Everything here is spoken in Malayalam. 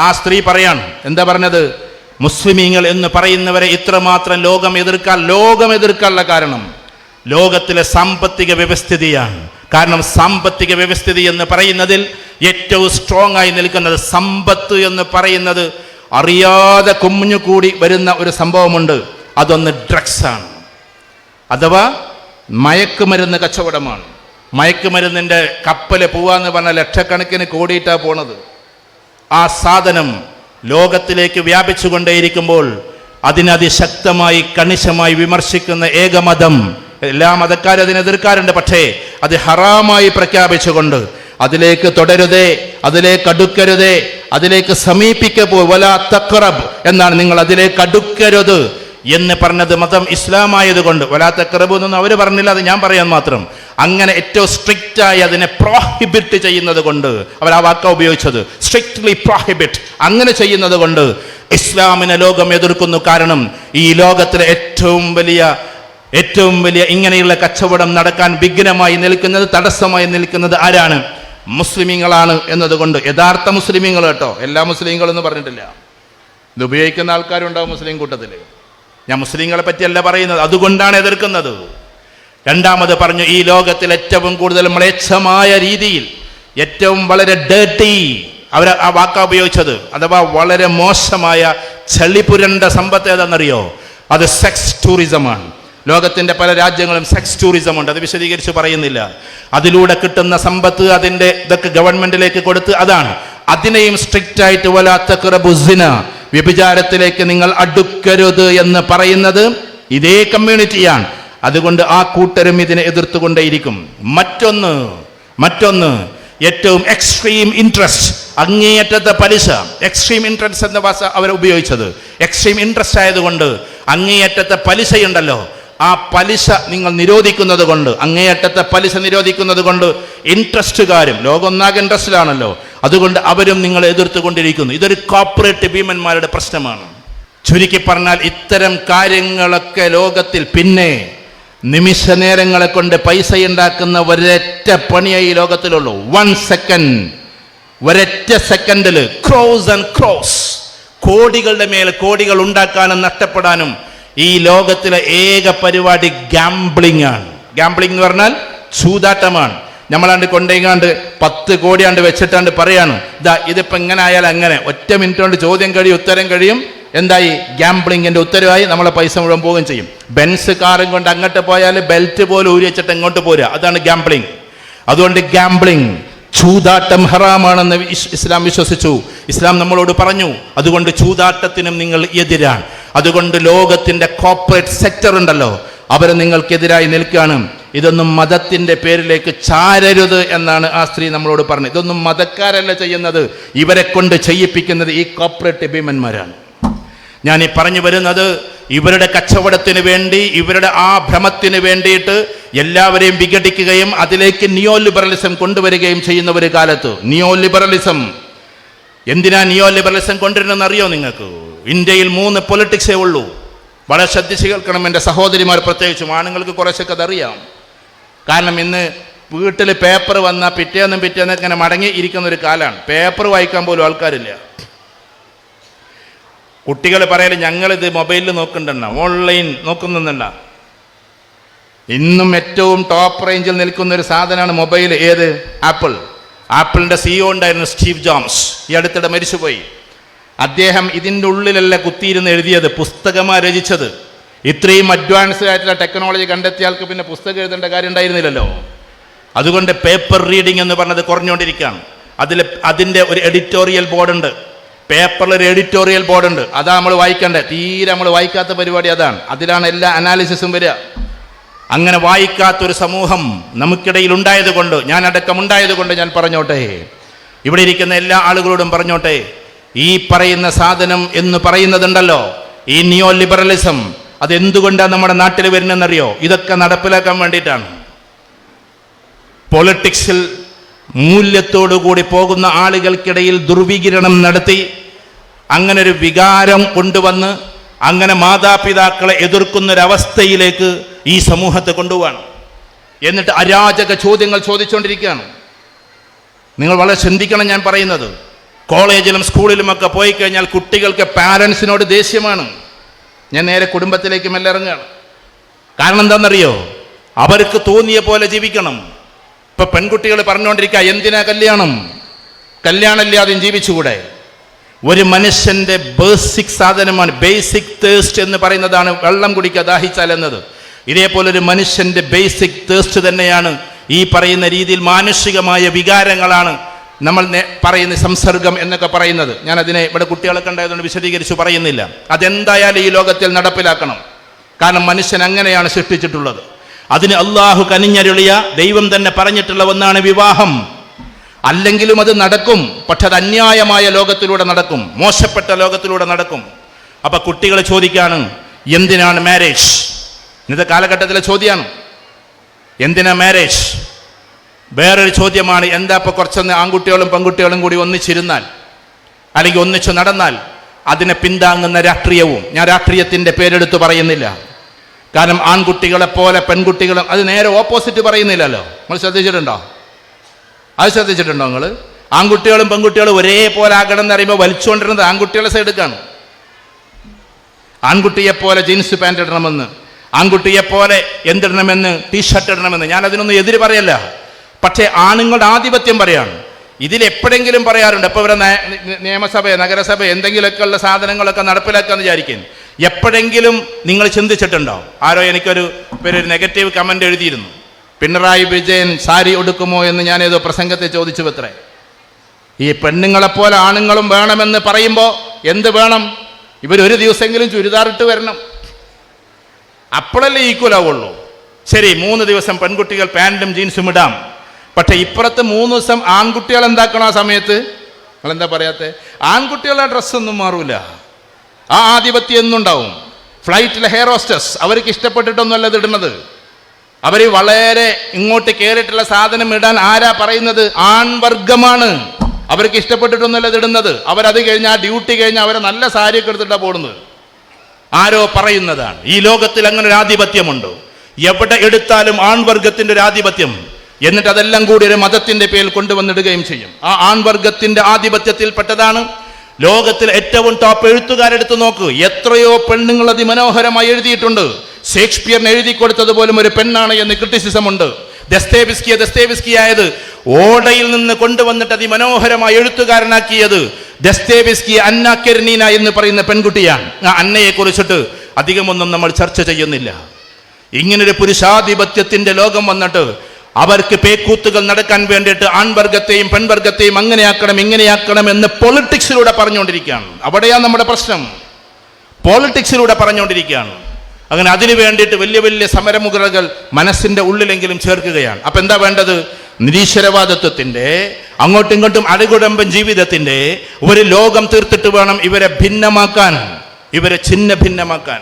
ആ സ്ത്രീ പറയാണ് എന്താ പറഞ്ഞത്? മുസ്ലിമീങ്ങൾ എന്ന് പറയുന്നവരെ ഇത്രമാത്രം ലോകം എതിർക്കാൻ ലോകം എതിർക്കാനുള്ള കാരണം ലോകത്തിലെ സാമ്പത്തിക വ്യവസ്ഥിതിയാണ്. കാരണം സാമ്പത്തിക വ്യവസ്ഥിതി എന്ന് പറയുന്നതിൽ ഏറ്റവും സ്ട്രോങ് ആയി നിൽക്കുന്നത് സമ്പത്ത് എന്ന് പറയുന്നത് അറിയാതെ കുമിഞ്ഞുകൂടി വരുന്ന ഒരു സംഭവമുണ്ട്. അതൊന്ന് ഡ്രഗ്സാണ് അഥവാ മയക്കുമരുന്ന് കച്ചവടമാണ്. മയക്കുമരുന്നിന്റെ കപ്പൽ പോവാന്ന് പറഞ്ഞ ലക്ഷക്കണക്കിന് കോടിയിട്ടാണ് പോണത്. ആ സാധനം ലോകത്തിലേക്ക് വ്യാപിച്ചുകൊണ്ടേയിരിക്കുമ്പോൾ അതിനതിശക്തമായി കണിശമായി വിമർശിക്കുന്ന ഏകമതം എല്ലാ മതക്കാരും അതിനെതിർക്കാറുണ്ട് പക്ഷേ അത് ഹറാമായി പ്രഖ്യാപിച്ചുകൊണ്ട് അതിലേക്ക് തുടരുതേ അതിലേക്ക് അടുക്കരുതേ അതിലേക്ക് സമീപിക്ക പോ തക്കറബ് എന്നാണ് നിങ്ങൾ അതിലേക്ക് അടുക്കരുത് എന്ന് പറഞ്ഞത് മതം ഇസ്ലാമായതുകൊണ്ട്. വലാത്ത കറബ് എന്നൊന്നും അവർ പറഞ്ഞില്ല അത് ഞാൻ പറയാൻ മാത്രം. അങ്ങനെ ഏറ്റവും സ്ട്രിക്റ്റ് ആയി അതിനെ പ്രോഹിബിറ്റ് ചെയ്യുന്നത് കൊണ്ട് അവർ ആ വാക്ക ഉപയോഗിച്ചത് സ്ട്രിക്ട്ലി പ്രോഹിബിറ്റ് അങ്ങനെ ചെയ്യുന്നത് കൊണ്ട് ഇസ്ലാമിനെ ലോകം എതിർക്കുന്നു. കാരണം ഈ ലോകത്തിലെ ഏറ്റവും വലിയ ഏറ്റവും വലിയ ഇങ്ങനെയുള്ള കച്ചവടം നടക്കാൻ വിഘ്നമായി നിൽക്കുന്നത് തടസ്സമായി നിൽക്കുന്നത് ആരാണ്? മുസ്ലിമീങ്ങളാണ് എന്നതുകൊണ്ട് യഥാർത്ഥ മുസ്ലിമീങ്ങൾ കേട്ടോ. എല്ലാ മുസ്ലിങ്ങളെന്ന് പറഞ്ഞിട്ടില്ല. ഇത് ഉപയോഗിക്കുന്ന ആൾക്കാരുണ്ടാവും മുസ്ലിം കൂട്ടത്തിൽ ഞാൻ മുസ്ലിങ്ങളെ പറ്റിയല്ല പറയുന്നത്. അതുകൊണ്ടാണ് എതിർക്കുന്നത്. രണ്ടാമത് പറഞ്ഞു ഈ ലോകത്തിൽ ഏറ്റവും കൂടുതൽ മ്ലേച്ഛമായ രീതിയിൽ ഏറ്റവും വളരെ ഡേർട്ടി അവർ ആ വാക്ക ഉപയോഗിച്ചത് അഥവാ വളരെ മോശമായ ചളിപുരണ്ട സമ്പത്ത് ഏതാണെന്നറിയോ? അത് സെക്സ് ടൂറിസമാണ് ലോകത്തിന്റെ പല രാജ്യങ്ങളും സെക്സ് ടൂറിസം ഉണ്ട് അത് വിശദീകരിച്ച് പറയുന്നില്ല. അതിലൂടെ കിട്ടുന്ന സമ്പത്ത് അതിന്റെ ഇതൊക്കെ ഗവൺമെന്റിലേക്ക് കൊടുത്ത് അതാണ്. അതിനെയും സ്ട്രിക്റ്റ് ആയിട്ട് വലാത്ത കുറബുസിന വ്യഭിചാരത്തിലേക്ക് നിങ്ങൾ അടുക്കരുത് എന്ന് പറയുന്നത് ഇതേ കമ്മ്യൂണിറ്റിയാണ് അതുകൊണ്ട് ആ കൂട്ടരും ഇതിനെ എതിർത്തുകൊണ്ടേയിരിക്കും. മറ്റൊന്ന് മറ്റൊന്ന് ഏറ്റവും എക്സ്ട്രീം ഇൻട്രസ്റ്റ് അങ്ങേയറ്റത്തെ പലിശ. എക്സ്ട്രീം ഇൻട്രസ്റ്റ് എന്ന ഭാഷ അവർ ഉപയോഗിച്ചത്. എക്സ്ട്രീം ഇൻട്രസ്റ്റ് ആയതുകൊണ്ട് അങ്ങേയറ്റത്തെ പലിശയുണ്ടല്ലോ. ആ പലിശ നിങ്ങൾ നിരോധിക്കുന്നത് കൊണ്ട് അങ്ങേയറ്റത്തെ പലിശ നിരോധിക്കുന്നത് കൊണ്ട് ഇൻട്രസ്റ്റുകാരും ലോകൊന്നാകെ ഇൻട്രസ്റ്റിലാണല്ലോ അതുകൊണ്ട് അവരും നിങ്ങൾ എതിർത്തുകൊണ്ടിരിക്കുന്നു. ഇതൊരു കോപ്പറേറ്റ് ഭീമന്മാരുടെ പ്രശ്നമാണ്. ചുരുക്കി പറഞ്ഞാൽ ഇത്തരം കാര്യങ്ങളൊക്കെ ലോകത്തിൽ പിന്നെ നിമിഷ നേരങ്ങളെ കൊണ്ട് പൈസ ഉണ്ടാക്കുന്ന ഒരൊറ്റ പണിയേ ഈ ലോകത്തിലുള്ളൂ. വൺ സെക്കൻഡ് ഒരൊറ്റ സെക്കൻഡിൽ ക്രോസ് ആൻഡ് ക്രോസ് കോടികളുടെ മേൽ കോടികൾ ഉണ്ടാക്കാനും നഷ്ടപ്പെടാനും ഈ ലോകത്തിലെ ഏക പരിപാടി ഗാംബ്ലിംഗ് ആണ്. ഗാംബ്ലിംഗ് എന്ന് പറഞ്ഞാൽ ചൂതാട്ടമാണ്. നമ്മളാണ്ട് കൊണ്ടേങ്ങാണ്ട് പത്ത് കോടിയാണ്ട് വെച്ചിട്ടാണ്ട് പറയാണ്. ഇതാ ഇതിപ്പോ ഇങ്ങനെ ആയാൽ അങ്ങനെ. ഒറ്റ മിനിറ്റ് കൊണ്ട് ചോദ്യം കഴിയും ഉത്തരം കഴിയും. എന്തായി? ഗ്യാംബ്ലിങ്ങിന്റെ ഉത്തരവായി നമ്മളെ പൈസ മുഴുവൻ പോവുകയും ചെയ്യും. ബെൻസ് കാറും കൊണ്ട് അങ്ങോട്ട് പോയാൽ ബെൽറ്റ് പോലെ ഊരി വെച്ചിട്ട് ഇങ്ങോട്ട് പോരുക? അതാണ് ഗാംബ്ലിംഗ് അതുകൊണ്ട് ഗാംബ്ലിംഗ് ചൂതാട്ടം ഹറാമാണെന്ന് ഇസ്- ഇസ്ലാം വിശ്വസിച്ചു. ഇസ്ലാം നമ്മളോട് പറഞ്ഞു അതുകൊണ്ട് ചൂതാട്ടത്തിനും നിങ്ങൾ എതിരാണ്. അതുകൊണ്ട് ലോകത്തിന്റെ കോർപ്പറേറ്റ് സെക്ടർ ഉണ്ടല്ലോ അവർ നിങ്ങൾക്കെതിരായി നിൽക്കുകയാണ്. ഇതൊന്നും മതത്തിന്റെ പേരിലേക്ക് ചാരരുത് എന്നാണ് ആ സ്ത്രീ നമ്മളോട് പറഞ്ഞത്. ഇതൊന്നും മതക്കാരല്ല ചെയ്യുന്നത്. ഇവരെ കൊണ്ട് ചെയ്യിപ്പിക്കുന്നത് ഈ കോർപ്പറേറ്റ് ഭീമന്മാരാണ് ഞാൻ ഈ പറഞ്ഞു വരുന്നത് ഇവരുടെ കച്ചവടത്തിന് വേണ്ടി ഇവരുടെ ആ ഭ്രമത്തിന് വേണ്ടിയിട്ട് എല്ലാവരെയും വിഘടിക്കുകയും അതിലേക്ക് നിയോ ലിബറലിസം കൊണ്ടുവരികയും ചെയ്യുന്ന ഒരു കാലത്ത്. നിയോ ലിബറലിസം എന്തിനാ നിയോ ലിബറലിസം കൊണ്ടുവരണമെന്ന് അറിയോ നിങ്ങൾക്ക്? ഇന്ത്യയിൽ മൂന്ന് പൊളിറ്റിക്സേ ഉള്ളൂ. വളരെ ശ്രദ്ധിച്ച് കേൾക്കണം എന്റെ സഹോദരിമാർ പ്രത്യേകിച്ചും ആണുങ്ങൾക്ക് കുറച്ചൊക്കെ അതറിയാം. കാരണം ഇന്ന് വീട്ടിൽ പേപ്പർ വന്നാൽ പിറ്റേന്നും പിറ്റേന്നും ഇങ്ങനെ മടങ്ങി ഇരിക്കുന്ന ഒരു കാലമാണ് പേപ്പർ വായിക്കാൻ പോലും ആൾക്കാരില്ല. കുട്ടികൾ പറയൽ ഞങ്ങളിത് മൊബൈലിൽ നോക്കണ്ടെന്ന ഓൺലൈൻ നോക്കുന്നുണ്ട ഇന്നും ഏറ്റവും ടോപ്പ് റേഞ്ചിൽ നിൽക്കുന്ന ഒരു സാധനമാണ് മൊബൈൽ ഏത്? ആപ്പിൾ. ആപ്പിളിന്റെ സിഇഒ ഉണ്ടായിരുന്നു സ്റ്റീവ് ജോംസ് ഈ അടുത്തിടെ മരിച്ചുപോയി. അദ്ദേഹം ഇതിന്റെ ഉള്ളിലല്ല കുത്തിയിരുന്ന് എഴുതിയത് പുസ്തകമാണ് രചിച്ചത്. ഇത്രയും അഡ്വാൻസ്ഡ് ആയിട്ടുള്ള ടെക്നോളജി കണ്ടെത്തിയ ആൾക്ക് പിന്നെ പുസ്തകം എഴുതേണ്ട കാര്യം ഉണ്ടായിരുന്നില്ലല്ലോ. അതുകൊണ്ട് പേപ്പർ റീഡിംഗ് എന്ന് പറഞ്ഞത് കുറഞ്ഞുകൊണ്ടിരിക്കുകയാണ്. അതിൽ അതിന്റെ ഒരു എഡിറ്റോറിയൽ ബോർഡുണ്ട് പേപ്പറിൽ ഒരു എഡിറ്റോറിയൽ ബോർഡുണ്ട്. അതാ നമ്മൾ വായിക്കേണ്ടത് തീരെ നമ്മൾ വായിക്കാത്ത പരിപാടി അതാണ്. അതിലാണ് എല്ലാ അനാലിസിസും വരിക. അങ്ങനെ വായിക്കാത്തൊരു സമൂഹം നമുക്കിടയിൽ ഉണ്ടായത് കൊണ്ട് ഞാൻ കൊണ്ട് ഞാൻ പറഞ്ഞോട്ടെ. ഇവിടെ ഇരിക്കുന്ന എല്ലാ ആളുകളോടും പറഞ്ഞോട്ടെ. ഈ പറയുന്ന സാധനം എന്ന് പറയുന്നതുണ്ടല്ലോ. ഈ നിയോ ലിബറലിസം അതെന്തുകൊണ്ടാണ് നമ്മുടെ നാട്ടിൽ വരുന്നതെന്നറിയോ? ഇതൊക്കെ നടപ്പിലാക്കാൻ വേണ്ടിയിട്ടാണ്. പൊളിറ്റിക്സിൽ മൂല്യത്തോടു കൂടി പോകുന്ന ആളുകൾക്കിടയിൽ ദുർവികിരണം നടത്തി അങ്ങനെ ഒരു വികാരം കൊണ്ടുവന്ന് അങ്ങനെ മാതാപിതാക്കളെ എതിർക്കുന്നൊരവസ്ഥയിലേക്ക് ഈ സമൂഹത്തെ കൊണ്ടുപോകണം. എന്നിട്ട് അരാജക ചോദ്യങ്ങൾ ചോദിച്ചുകൊണ്ടിരിക്കുകയാണ് നിങ്ങൾ വളരെ ചിന്തിക്കണം ഞാൻ പറയുന്നത്. കോളേജിലും സ്കൂളിലുമൊക്കെ പോയി കഴിഞ്ഞാൽ കുട്ടികൾക്ക് പാരൻസിനോട് ദേഷ്യമാണ്. ഞാൻ നേരെ കുടുംബത്തിലേക്കും എല്ലാം ഇറങ്ങുകയാണ്. കാരണം എന്താണെന്നറിയോ? അവർക്ക് തോന്നിയ പോലെ ജീവിക്കണം. ഇപ്പം പെൺകുട്ടികൾ പറഞ്ഞുകൊണ്ടിരിക്കുക എന്തിനാ കല്യാണം? കല്യാണമില്ലാതെയും ജീവിച്ചുകൂടെ? ഒരു മനുഷ്യന്റെ ബേസിക് സാധനമാണ് ബേസിക് തേസ്റ്റ് എന്ന് പറയുന്നതാണ് വെള്ളം കുടിക്കുക ദാഹിച്ചാൽ എന്നത്. ഇതേപോലെ ഒരു മനുഷ്യന്റെ ബേസിക് തേസ്റ്റ് തന്നെയാണ് ഈ പറയുന്ന രീതിയിൽ മാനുഷികമായ വികാരങ്ങളാണ് നമ്മൾ പറയുന്ന സംസർഗം എന്നൊക്കെ പറയുന്നത്. ഞാൻ അതിനെ ഇവിടെ കുട്ടികളൊക്കെ ഉണ്ടായതുകൊണ്ട് വിശദീകരിച്ച് പറയുന്നില്ല. അതെന്തായാലും ഈ ലോകത്തിൽ നടപ്പിലാക്കണം. കാരണം മനുഷ്യൻ അങ്ങനെയാണ് സൃഷ്ടിച്ചിട്ടുള്ളത്. അതിന് അള്ളാഹു കനിഞ്ഞരുളിയ ദൈവം തന്നെ പറഞ്ഞിട്ടുള്ള ഒന്നാണ് വിവാഹം. അല്ലെങ്കിലും അത് നടക്കും. പക്ഷെ അത് അന്യായമായ ലോകത്തിലൂടെ നടക്കും. മോശപ്പെട്ട ലോകത്തിലൂടെ നടക്കും. അപ്പൊ കുട്ടികൾ ചോദിക്കാണ് എന്തിനാണ് മാരേജ് ഇന്നത്തെ കാലഘട്ടത്തിലെ ചോദ്യമാണ് എന്തിനാ മാരേജ് വേറൊരു ചോദ്യമാണ് എന്താ ഇപ്പൊ കുറച്ചൊന്ന് ആൺകുട്ടികളും പെൺകുട്ടികളും കൂടി ഒന്നിച്ചിരുന്നാൽ? അല്ലെങ്കിൽ ഒന്നിച്ചു നടന്നാൽ അതിനെ പിന്താങ്ങുന്ന രാഷ്ട്രീയവും. ഞാൻ രാഷ്ട്രീയത്തിന്റെ പേരെടുത്ത് പറയുന്നില്ല. കാരണം ആൺകുട്ടികളെ പോലെ പെൺകുട്ടികളും അത് നേരെ ഓപ്പോസിറ്റ് പറയുന്നില്ലല്ലോ. നമ്മൾ ശ്രദ്ധിച്ചിട്ടുണ്ടോ? അത് ശ്രദ്ധിച്ചിട്ടുണ്ടോ നിങ്ങൾ ആൺകുട്ടികളും പെൺകുട്ടികളും ഒരേപോലെ ആകണം എന്ന് പറയുമ്പോൾ വലിച്ചുകൊണ്ടിരുന്നത് ആൺകുട്ടികളെ സൈഡിലേക്കാണ് ആൺകുട്ടിയെ പോലെ ജീൻസ് പാന്റ് ഇടണമെന്ന് ആൺകുട്ടിയെ പോലെ എന്തിടണമെന്ന് ടീഷർട്ട് ഇടണമെന്ന്. ഞാൻ അതിനൊന്നും എതിര് പറയല്ല. പക്ഷേ ആണുങ്ങളുടെ ആധിപത്യം പറയാണ്. ഇതിൽ എപ്പോഴെങ്കിലും പറയാറുണ്ട്. ഇപ്പോൾ ഇവിടെ നിയമസഭ നഗരസഭ എന്തെങ്കിലുമൊക്കെ ഉള്ള സാധനങ്ങളൊക്കെ നടപ്പിലാക്കാമെന്ന് വിചാരിക്കും. എപ്പോഴെങ്കിലും നിങ്ങൾ ചിന്തിച്ചിട്ടുണ്ടോ? ആരോ എനിക്കൊരു പേര് നെഗറ്റീവ് കമന്റ് എഴുതിയിരുന്നു. പിണറായി വിജയൻ സാരി ഒടുക്കുമോ എന്ന് ഞാനേതോ പ്രസംഗത്തെ ചോദിച്ചു പത്രേ ഈ പെണ്ണുങ്ങളെപ്പോലെ ആണുങ്ങളും വേണമെന്ന് പറയുമ്പോൾ എന്ത് വേണം? ഇവരൊരു ദിവസമെങ്കിലും ചുരിദാറിട്ട് വരണം. അപ്പോഴല്ലേ ഈക്വൽ ആവുള്ളൂ. ശരി മൂന്ന് ദിവസം പെൺകുട്ടികൾ പാന്റും ജീൻസും ഇടാം. പക്ഷെ ഇപ്പുറത്ത് മൂന്ന് ദിവസം ആൺകുട്ടികൾ എന്താക്കണം ആ സമയത്ത്? നിങ്ങളെന്താ പറയാത്തെ? ആൺകുട്ടികളുടെ ഡ്രസ്സൊന്നും മാറൂല. ആ ആധിപത്യം എന്നുണ്ടാവും. ഫ്ലൈറ്റിലെ ഹെയർ ഹോസ്റ്റസ് അവർക്ക് ഇഷ്ടപ്പെട്ടിട്ടൊന്നുമല്ല ഇത് ഇടുന്നത്. അവർ വളരെ ഇങ്ങോട്ട് കയറിയിട്ടുള്ള സാധനം ഇടാൻ ആരാ പറയുന്നത്? ആൺവർഗമാണ് അവർക്ക് ഇഷ്ടപ്പെട്ടിട്ടൊന്നുമല്ല ഇടുന്നത്. അവരത് കഴിഞ്ഞ് ആ ഡ്യൂട്ടി കഴിഞ്ഞ് അവരെ നല്ല സാരിയൊക്കെ എടുത്തിട്ടാണ് പോകുന്നത് ആരോ പറയുന്നതാണ്. ഈ ലോകത്തിൽ അങ്ങനെ ഒരു ആധിപത്യമുണ്ട്. എവിടെ എടുത്താലും ആൺവർഗത്തിന്റെ ഒരു ആധിപത്യം. എന്നിട്ട് അതെല്ലാം കൂടി ഒരു മതത്തിന്റെ പേരിൽ കൊണ്ടുവന്നിടുകയും ചെയ്യും. ആ ആൺവർഗത്തിന്റെ ആധിപത്യത്തിൽപ്പെട്ടതാണ് ലോകത്തിൽ ഏറ്റവും ടോപ്പ് എഴുത്തുകാരെടുത്ത് നോക്ക്. എത്രയോ പെണ്ണുങ്ങൾ അതിമനോഹരമായി എഴുതിയിട്ടുണ്ട്. ഷേക്സ്പിയറിന് എഴുതി കൊടുത്തത് പോലും ഒരു പെണ്ണാണ് എന്ന് ക്രിറ്റിസിസം ഉണ്ട് ദസ്തേവിസ്കിയ ദസ്തേവിസ്കി ആയത് ഓടയിൽ നിന്ന് കൊണ്ടുവന്നിട്ട് അതിമനോഹരമായി എഴുത്തുകാരനാക്കിയത് ദസ്തേവിസ്കി അന്ന കെർനീന എന്ന് പറയുന്ന പെൺകുട്ടിയാണ്. ആ അന്നയെ കുറിച്ചിട്ട് അധികമൊന്നും നമ്മൾ ചർച്ച ചെയ്യുന്നില്ല. ഇങ്ങനൊരു പുരുഷാധിപത്യത്തിന്റെ ലോകം വന്നിട്ട് അവർക്ക് പേക്കൂത്തുകൾ നടക്കാൻ വേണ്ടിയിട്ട് ആൺവർഗത്തെയും പെൺവർഗത്തെയും അങ്ങനെയാക്കണം ഇങ്ങനെയാക്കണം എന്ന് പൊളിറ്റിക്സിലൂടെ പറഞ്ഞുകൊണ്ടിരിക്കുകയാണ്. അവിടെയാണ് നമ്മുടെ പ്രശ്നം. പോളിറ്റിക്സിലൂടെ പറഞ്ഞുകൊണ്ടിരിക്കുകയാണ്. അങ്ങനെ അതിനു വേണ്ടിയിട്ട് വലിയ വലിയ സമരമുഖകൾ മനസ്സിന്റെ ഉള്ളിലെങ്കിലും ചേർക്കുകയാണ്. അപ്പം എന്താ വേണ്ടത്? നിരീശ്വരവാദത്വത്തിന്റെ അങ്ങോട്ടും ഇങ്ങോട്ടും അടികുടമ്പൻ ജീവിതത്തിന്റെ ഒരു ലോകം തീർത്തിട്ട് വേണം ഇവരെ ഭിന്നമാക്കാൻ ഇവരെ ഛിന്ന ഭിന്നമാക്കാൻ